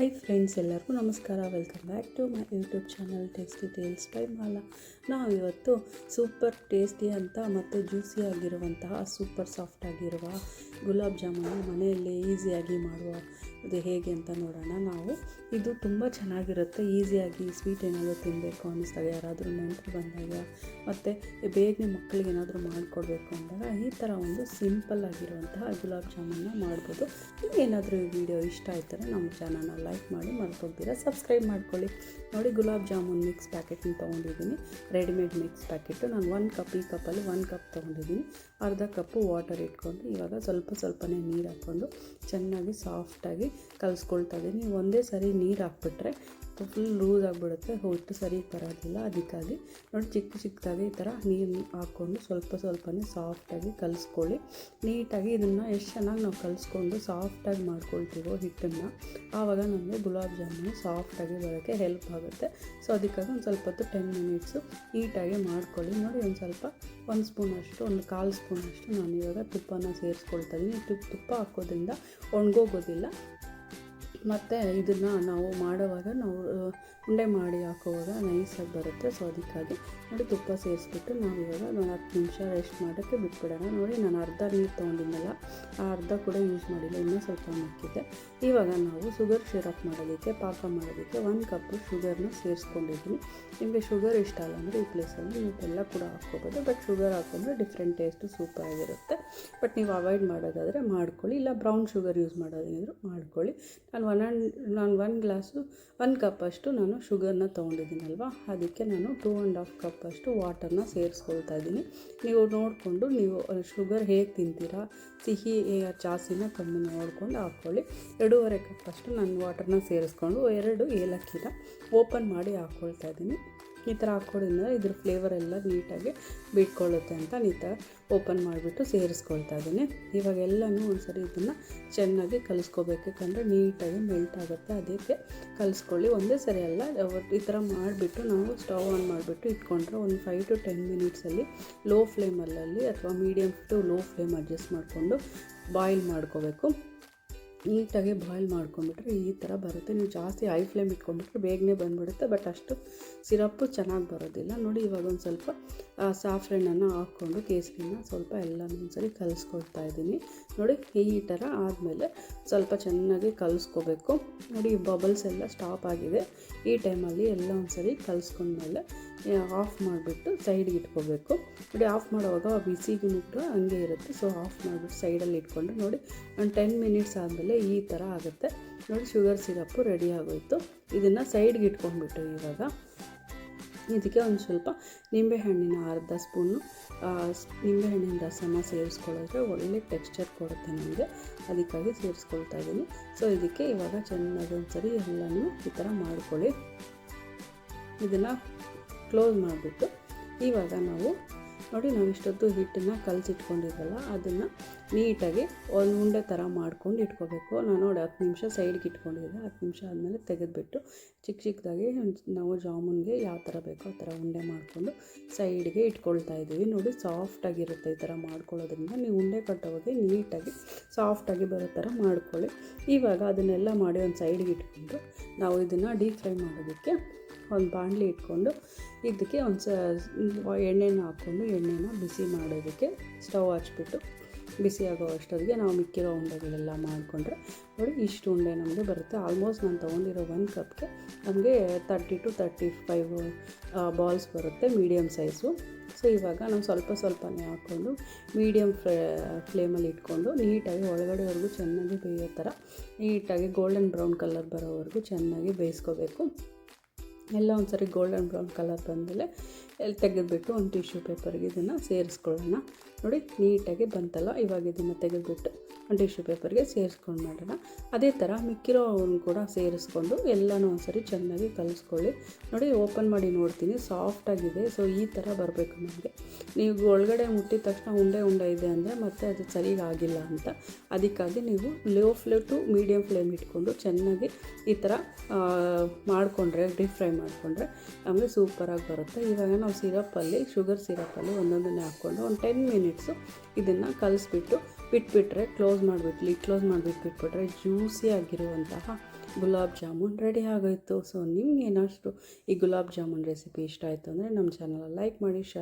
Hi friends ಎಲ್ಲರಿಗೂ ನಮಸ್ಕಾರ welcome back to my YouTube channel tasty tales by Mala ನಾವು ಇವತ್ತು ಸೂಪರ್ ಟೇಸ್ಟಿ ಅಂತ ಮತ್ತು ಜ್ಯೂಸಿಯಾಗಿರುವಂತಹ ಸೂಪರ್ ಸಾಫ್ಟ್ ಆಗಿರುವ ಗುಲಾಬ್ ಜಾಮೂನು ಮನೆಯಲ್ಲೇ ಈಸಿಯಾಗಿ ಮಾಡುವ ಅದು ಹೇಗೆ ಅಂತ ನೋಡೋಣ. ನಾವು ಇದು ತುಂಬ ಚೆನ್ನಾಗಿರುತ್ತೆ. ಈಸಿಯಾಗಿ ಸ್ವೀಟ್ ಏನಾದರೂ ತಿನ್ನಬೇಕು ಅನ್ನಿಸ್ದಾಗ, ಯಾರಾದರೂ ನೆಂಟರು ಬಂದಾಗ ಮತ್ತು ಬೇಗನೆ ಮಕ್ಕಳಿಗೆ ಏನಾದರೂ ಮಾಡಿಕೊಡ್ಬೇಕು ಅಂದಾಗ ಈ ಥರ ಒಂದು ಸಿಂಪಲ್ ಆಗಿರುವಂತಹ ಗುಲಾಬ್ ಜಾಮೂನ್ನ ಮಾಡ್ಬೋದು. ಏನಾದರೂ ಈ ವಿಡಿಯೋ ಇಷ್ಟ ಆಯ್ತಾರೆ ನಮ್ಮ ಚಾನಲ್ನ ಲೈಕ್ ಮಾಡಿ ಮರ್ತೋಗ್ತೀರಾ ಸಬ್ಸ್ಕ್ರೈಬ್ ಮಾಡ್ಕೊಳ್ಳಿ. ನೋಡಿ ಗುಲಾಬ್ ಜಾಮೂನ್ ಮಿಕ್ಸ್ ಪ್ಯಾಕೆಟ್ನ ತೊಗೊಂಡಿದ್ದೀನಿ. Readymade mix packet. ನಾನು ಒಂದು ಕಪ್ ಈ ಕಪ್ಪಲ್ಲಿ ಒಂದು ಕಪ್ ತೊಗೊಂಡಿದ್ದೀನಿ. ಅರ್ಧ ಕಪ್ಪು ವಾಟರ್ ಇಟ್ಕೊಂಡು ಇವಾಗ ಸ್ವಲ್ಪ ಸ್ವಲ್ಪನೇ ನೀರು ಹಾಕ್ಕೊಂಡು ಚೆನ್ನಾಗಿ ಸಾಫ್ಟಾಗಿ ಕಲಿಸ್ಕೊಳ್ತಾ ಇದ್ದೀನಿ. ಒಂದೇ ಸರಿ ನೀರು ಹಾಕ್ಬಿಟ್ರೆ ಫುಲ್ ಲೂಸ್ ಆಗಿಬಿಡುತ್ತೆ. ಹೊಟ್ಟು ಸರಿ ಬರೋದಿಲ್ಲ ಅದಕ್ಕಾಗಿ ನೋಡಿ ಚಿಕ್ಕ ಚಿಕ್ಕದಾಗಿ ಈ ಥರ ನೀರು ಹಾಕ್ಕೊಂಡು ಸ್ವಲ್ಪ ಸ್ವಲ್ಪನೇ ಸಾಫ್ಟಾಗಿ ಕಲಿಸ್ಕೊಳ್ಳಿ. ನೀಟಾಗಿ ಇದನ್ನು ಎಷ್ಟು ಚೆನ್ನಾಗಿ ನಾವು ಕಲಿಸ್ಕೊಂಡು ಸಾಫ್ಟಾಗಿ ಮಾಡ್ಕೊಳ್ತೀವೋ ಹಿಟ್ಟನ್ನು, ಆವಾಗ ನಮಗೆ ಗುಲಾಬ್ ಜಾಮೂನು ಸಾಫ್ಟಾಗಿ ಬರೋಕ್ಕೆ ಹೆಲ್ಪ್ ಆಗುತ್ತೆ. ಸೊ ಅದಕ್ಕಾಗಿ ಒಂದು ಸ್ವಲ್ಪ ಹೊತ್ತು ಟೆನ್ ಮಿನಿಟ್ಸು ನೀಟಾಗಿ ಮಾಡ್ಕೊಳ್ಳಿ. ನೋಡಿ ಒಂದು ಸ್ವಲ್ಪ, ಒಂದು ಸ್ಪೂನ್ ಅಷ್ಟು, ಒಂದು ಕಾಲು ಸ್ಪೂನಷ್ಟು ನಾನು ಇವಾಗ ತುಪ್ಪನ ಸೇರಿಸ್ಕೊಳ್ತಾ ಇದ್ದೀನಿ ತುಪ್ಪ ತುಪ್ಪ ಹಾಕೋದ್ರಿಂದ ಒಣಗೋಗೋದಿಲ್ಲ. ಮತ್ತು ಇದನ್ನು ನಾವು ಮಾಡುವಾಗ ನಾವು ಉಂಡೆ ಮಾಡಿ ಹಾಕುವಾಗ ನೈಸಾಗಿ ಬರುತ್ತೆ ಸೊ ಅದಕ್ಕಾಗಿ ನೋಡಿ ತುಪ್ಪ ಸೇರಿಸ್ಬಿಟ್ಟು ನಾವು ಇವಾಗ ಒಂದು ಹತ್ತು ನಿಮಿಷ ರೆಸ್ಟ್ ಮಾಡೋಕ್ಕೆ ಬಿಟ್ಬಿಡೋಣ. ನೋಡಿ ನಾನು ಅರ್ಧ ನೀರು ತೊಗೊಂಡಿದ್ದೆನಲ್ಲ ಆ ಅರ್ಧ ಕೂಡ ಯೂಸ್ ಮಾಡಿಲ್ಲ, ಇನ್ನೂ ಸ್ವಲ್ಪ ಮಿಕ್ಕಿದೆ ಇವಾಗ ನಾವು ಶುಗರ್ ಶಿರಪ್ ಮಾಡೋದಕ್ಕೆ ಪಾಕ ಮಾಡೋದಕ್ಕೆ ಒಂದು ಕಪ್ಪು ಶುಗರ್ನ ಸೇರಿಸ್ಕೊಂಡಿದ್ದೀನಿ ನಿಮಗೆ ಶುಗರ್ ಇಷ್ಟ ಅಲ್ಲ ಅಂದರೆ ಈ ಪ್ಲೇಸಲ್ಲಿ ನೀವು ಬೆಲ್ಲ ಕೂಡ ಹಾಕ್ಕೋಬೋದು ಬಟ್ ಶುಗರ್ ಹಾಕೊಂಡ್ರೆ ಡಿಫ್ರೆಂಟ್ ಟೇಸ್ಟು ಸೂಪರ್ ಆಗಿರುತ್ತೆ. ಬಟ್ ನೀವು ಅವಾಯ್ಡ್ ಮಾಡೋದಾದರೆ ಮಾಡ್ಕೊಳ್ಳಿ, ಇಲ್ಲ ಬ್ರೌನ್ ಶುಗರ್ ಯೂಸ್ ಮಾಡೋದೇನಾದರೂ ಮಾಡ್ಕೊಳ್ಳಿ. ನಾನು ಒನ್ ಆ್ಯಂಡ್ ನಾನು ಒನ್ ಗ್ಲಾಸು ಒಂದು ಕಪ್ಪಷ್ಟು ನಾನು ಶುಗರ್ನ ತೊಗೊಂಡಿದ್ದೀನಲ್ವ? ಅದಕ್ಕೆ ನಾನು ಟೂ ಆ್ಯಂಡ್ ಹಾಫ್ ಕಪ್ಪಷ್ಟು ವಾಟರ್ನ ಸೇರಿಸ್ಕೊಳ್ತಾ ಇದ್ದೀನಿ. ನೀವು ನೋಡಿಕೊಂಡು ನೀವು ಶುಗರ್ ಹೇಗೆ ತಿಂತೀರಾ, ಸಿಹಿ ಚಾಸಿನ ಕಮ್ಮಿ ನೋಡಿಕೊಂಡು ಹಾಕ್ಕೊಳ್ಳಿ. ಎರಡೂವರೆ ಕಪ್ಪಷ್ಟು ನಾನು ವಾಟರ್ನ ಸೇರಿಸ್ಕೊಂಡು, ಎರಡು ಏಲಕ್ಕಿನ ಓಪನ್ ಮಾಡಿ ಹಾಕ್ಕೊಳ್ತಾ ಇದ್ದೀನಿ. ಈ ಥರ ಹಾಕ್ಕೊಡೋದ್ರಿಂದ ಇದ್ರ ಫ್ಲೇವರ್ ಎಲ್ಲ ನೀಟಾಗಿ ಬಿಟ್ಕೊಳ್ಳುತ್ತೆ ಅಂತ ನೀ ಥರ ಓಪನ್ ಮಾಡಿಬಿಟ್ಟು ಸೇರಿಸ್ಕೊಳ್ತಾ ಇದ್ದೀನಿ. ಇವಾಗ ಎಲ್ಲನೂ ಒಂದ್ಸರಿ ಇದನ್ನು ಚೆನ್ನಾಗಿ ಕಲಿಸ್ಕೋಬೇಕು ಯಾಕಂದರೆ ನೀಟಾಗಿ ಮೆಲ್ಟ್ ಆಗುತ್ತೆ. ಅದಕ್ಕೆ ಕಲಿಸ್ಕೊಳ್ಳಿ. ಒಂದೇ ಸರಿ ಅಲ್ಲ ಈ ಥರ ಮಾಡಿಬಿಟ್ಟು ನಾವು ಸ್ಟವ್ ಆನ್ ಮಾಡಿಬಿಟ್ಟು ಇಟ್ಕೊಂಡ್ರೆ ಒಂದು ಫೈವ್ ಟು ಟೆನ್ ಮಿನಿಟ್ಸಲ್ಲಿ ಲೋ ಫ್ಲೇಮಲ್ಲಲ್ಲಿ ಅಥವಾ medium to low flame adjust ಮಾಡಿಕೊಂಡು ಬಾಯ್ಲ್ ಮಾಡ್ಕೋಬೇಕು. ನೀಟಾಗಿ ಬಾಯ್ಲ್ ಮಾಡ್ಕೊಂಬಿಟ್ರೆ ಈ ಥರ ಬರುತ್ತೆ. ನೀವು ಜಾಸ್ತಿ ಹೈ ಫ್ಲೇಮ್ ಇಟ್ಕೊಂಡ್ಬಿಟ್ರೆ ಬೇಗನೆ ಬಂದುಬಿಡುತ್ತೆ. ಬಟ್ ಅಷ್ಟು ಸಿರಪ್ಪು ಚೆನ್ನಾಗಿ ಬರೋದಿಲ್ಲ. ನೋಡಿ, ಇವಾಗ ಒಂದು ಸ್ವಲ್ಪ ಸಾಫ್ರೆಣ್ಣನ್ನು ಹಾಕ್ಕೊಂಡು, ಕೇಸರಿನ ಸ್ವಲ್ಪ ಎಲ್ಲ ಒಂದ್ಸರಿ ಕಲಿಸ್ಕೊಳ್ತಾ ಇದ್ದೀನಿ. ನೋಡಿ, ಈ ಥರ ಆದಮೇಲೆ ಸ್ವಲ್ಪ ಚೆನ್ನಾಗಿ ಕಲಿಸ್ಕೋಬೇಕು. ನೋಡಿ ಬಬಲ್ಸ್ ಎಲ್ಲ ಸ್ಟಾಪ್ ಆಗಿದೆ. ಈ ಟೈಮಲ್ಲಿ ಎಲ್ಲ ಒಂದ್ಸರಿ ಕಲಿಸ್ಕೊಂಡ್ಮೇಲೆ ಆಫ್ ಮಾಡಿಬಿಟ್ಟು ಸೈಡ್ಗೆ ಇಟ್ಕೋಬೇಕು. ನೋಡಿ ಆಫ್ ಮಾಡುವಾಗ ಬಿಸಿ ಮುಟ್ಟು ಹಂಗೆ ಇರುತ್ತೆ. ಸೊ ಆಫ್ ಮಾಡಿಬಿಟ್ಟು ಸೈಡಲ್ಲಿ ಇಟ್ಕೊಂಡು ನೋಡಿ, ಒಂದು ಟೆನ್ ಮಿನಿಟ್ಸ್ ಆದಮೇಲೆ ಈ ಥರ ಆಗುತ್ತೆ. ನೋಡಿ ಶುಗರ್ ಸಿರಪ್ಪು ರೆಡಿ ಆಗೋಯ್ತು. ಇದನ್ನು ಸೈಡ್ಗೆ ಇಟ್ಕೊಂಡ್ಬಿಟ್ಟು ಇವಾಗ. ಇದಕ್ಕೆ ಒಂದು ಸ್ವಲ್ಪ ನಿಂಬೆಹಣ್ಣಿನ ಅರ್ಧ ಸ್ಪೂನು ನಿಂಬೆಹಣ್ಣಿನ ರಸನ ಸೇರಿಸ್ಕೊಳ್ಳೋದ್ರೆ ಒಳ್ಳೆ ಟೆಕ್ಸ್ಚರ್ ಕೊಡುತ್ತೆ ನಮಗೆ. ಅದಕ್ಕಾಗಿ ಸೇರಿಸ್ಕೊಳ್ತಾ ಇದ್ದೀನಿ ಸೊ ಇದಕ್ಕೆ ಇವಾಗ ಚೆನ್ನಾಗಿ ಒಂದ್ಸರಿ ಎಲ್ಲನೂ ಈ ಥರ ಮಾಡಿಕೊಳ್ಳಿ. ಇದನ್ನು ಕ್ಲೋಸ್ ಮಾಡಿಬಿಟ್ಟು ಇವಾಗ ನಾವು ನೋಡಿ, ನಾವು ಇಷ್ಟೊತ್ತು ಹಿಟ್ಟನ್ನು ಕಲಸಿಟ್ಕೊಂಡಿದ್ವಲ್ಲ, ಅದನ್ನು ನೀಟಾಗಿ ಒಂದು ಉಂಡೆ ಥರ ಮಾಡ್ಕೊಂಡು ಇಟ್ಕೋಬೇಕು. ನಾನು ನೋಡಿ ಹತ್ತು ನಿಮಿಷ ಸೈಡ್ಗೆ ಇಟ್ಕೊಂಡಿದ್ದೆ. ಹತ್ತು ನಿಮಿಷ ಆದಮೇಲೆ ತೆಗೆದುಬಿಟ್ಟು ಚಿಕ್ಕ ಚಿಕ್ಕದಾಗಿ ನಾವು ಜಾಮೂನ್ಗೆ ಯಾವ ಥರ ಬೇಕೋ ಆ ಥರ ಉಂಡೆ ಮಾಡಿಕೊಂಡು ಸೈಡ್ಗೆ ಇಟ್ಕೊಳ್ತಾ ಇದ್ದೀವಿ. ನೋಡಿ ಸಾಫ್ಟಾಗಿರುತ್ತೆ ಈ ಥರ ಮಾಡ್ಕೊಳ್ಳೋದ್ರಿಂದ. ನೀವು ಉಂಡೆ ಕಟ್ಟೋವಾಗ ನೀಟಾಗಿ ಸಾಫ್ಟಾಗಿ ಬರೋ ಥರ ಮಾಡ್ಕೊಳ್ಳಿ. ಇವಾಗ ಅದನ್ನೆಲ್ಲ ಮಾಡಿ ಒಂದು ಸೈಡ್ಗೆ ಇಟ್ಕೊಂಡು ನಾವು ಇದನ್ನು ಡೀಪ್ ಫ್ರೈ ಮಾಡೋದಕ್ಕೆ ಒಂದು ಬಾಣಲಿ ಇಟ್ಕೊಂಡು ಇದಕ್ಕೆ ಒಂದು ಸ ಎಣ್ಣೆನ ಹಾಕ್ಕೊಂಡು ಎಣ್ಣೆನ ಬಿಸಿ ಮಾಡೋದಕ್ಕೆ ಸ್ಟವ್ ಹಚ್ಬಿಟ್ಟು ಬಿಸಿ ಆಗೋ ಅಷ್ಟೊತ್ತಿಗೆ ನಾವು ಮಿಕ್ಕಿರೋ ಉಂಡೆಗಳೆಲ್ಲ ಮಾಡಿಕೊಂಡ್ರೆ ನೋಡಿ ಇಷ್ಟು ಉಂಡೆ ನಮಗೆ ಬರುತ್ತೆ. ಆಲ್ಮೋಸ್ಟ್ ನಾನು ತೊಗೊಂಡಿರೋ ಒಂದು ಕಪ್ಗೆ ನಮಗೆ thirty two thirty five balls ಬರುತ್ತೆ ಮೀಡಿಯಮ್ ಸೈಜು ಸೊ ಇವಾಗ ನಾವು ಸ್ವಲ್ಪ ಸ್ವಲ್ಪನೇ ಹಾಕ್ಕೊಂಡು ಮೀಡಿಯಮ್ ಫ್ರೇ ಫ್ಲೇಮಲ್ಲಿ ಇಟ್ಕೊಂಡು ನೀಟಾಗಿ ಒಳಗಡೆವರೆಗೂ ಚೆನ್ನಾಗಿ ಬೇಯೋ ಥರ ನೀಟಾಗಿ ಗೋಲ್ಡನ್ ಬ್ರೌನ್ ಕಲರ್ ಬರೋವರೆಗೂ ಚೆನ್ನಾಗಿ ಬೇಯಿಸ್ಕೋಬೇಕು. ಎಲ್ಲ ಒಂದ್ಸರಿ ಗೋಲ್ಡನ್ ಬ್ರೌನ್ ಕಲರ್ ಬಂದಮೇಲೆ ಎಲ್ಲಿ ತೆಗೆದುಬಿಟ್ಟು ಒಂದು ಟಿಶ್ಯೂ ಪೇಪರ್ಗೆ ಇದನ್ನು ಸೇರಿಸ್ಕೊಳ್ಳೋಣ. ನೋಡಿ ನೀಟಾಗಿ ಬಂತಲ್ಲ ಇವಾಗ ಇದನ್ನು ತೆಗೆದುಬಿಟ್ಟು ಟಿಶ್ಯೂ ಪೇಪರ್ಗೆ ಸೇರಿಸ್ಕೊಂಡು ಮಾಡೋಣ. ಅದೇ ಥರ ಮಿಕ್ಕಿರೋವನ್ನು ಕೂಡ ಸೇರಿಸ್ಕೊಂಡು ಎಲ್ಲನೂ ಒಂದ್ಸರಿ ಚೆನ್ನಾಗಿ ಕಲಿಸ್ಕೊಳ್ಳಿ. ನೋಡಿ ಓಪನ್ ಮಾಡಿ ನೋಡ್ತೀನಿ ಸಾಫ್ಟಾಗಿದೆ ಸೊ ಈ ಥರ ಬರಬೇಕು ನಮಗೆ. ನೀವು ಒಳಗಡೆ ಮುಟ್ಟಿದ ತಕ್ಷಣ ಉಂಡೆ ಉಂಡೆ ಇದೆ ಅಂದರೆ ಮತ್ತೆ ಅದು ಸರಿಯಾಗಿಲ್ಲ ಆಗಿಲ್ಲ ಅಂತ. ಅದಕ್ಕಾಗಿ ನೀವು low flame to medium flame ಇಟ್ಕೊಂಡು ಚೆನ್ನಾಗಿ ಈ ಥರ ಮಾಡಿಕೊಂಡ್ರೆ ಡೀಪ್ ಫ್ರೈ ಮಾಡಿಕೊಂಡ್ರೆ ನಮಗೆ ಸೂಪರಾಗಿ ಬರುತ್ತೆ. ಇವಾಗ ನಾವು ಸಿರಪ್ಪಲ್ಲಿ ಶುಗರ್ ಸಿರಪ್ಪಲ್ಲಿ ಒಂದೊಂದನ್ನೇ ಹಾಕ್ಕೊಂಡು ಒಂದು ಟೆನ್ ಮಿನಿಟ್ಸು ಇದನ್ನು ಕಲಿಸ್ಬಿಟ್ಟು ಬಿಟ್ಬಿಟ್ರೆ ಕ್ಲೋಸ್ ಮಾಡಿಬಿಟ್ಟು ಲಿಡ್ ಕ್ಲೋಸ್ ಮಾಡಿಬಿಟ್ಟು ಬಿಟ್ಬಿಟ್ರೆ ಜ್ಯೂಸಿ ಆಗಿರುವಂತಹ ಗುಲಾಬ್ ಜಾಮೂನ್ ರೆಡಿ ಆಗೋಯಿತು. ಸೊ ನಿಮ್ಗೆ ಏನಾಷ್ಟು ಈ ಗುಲಾಬ್ ಜಾಮೂನ್ ರೆಸಿಪಿ ಇಷ್ಟ ಆಯಿತು ಅಂದರೆ ನಮ್ಮ ಚಾನಲ್ ಲೈಕ್ ಮಾಡಿ ಶೇರ್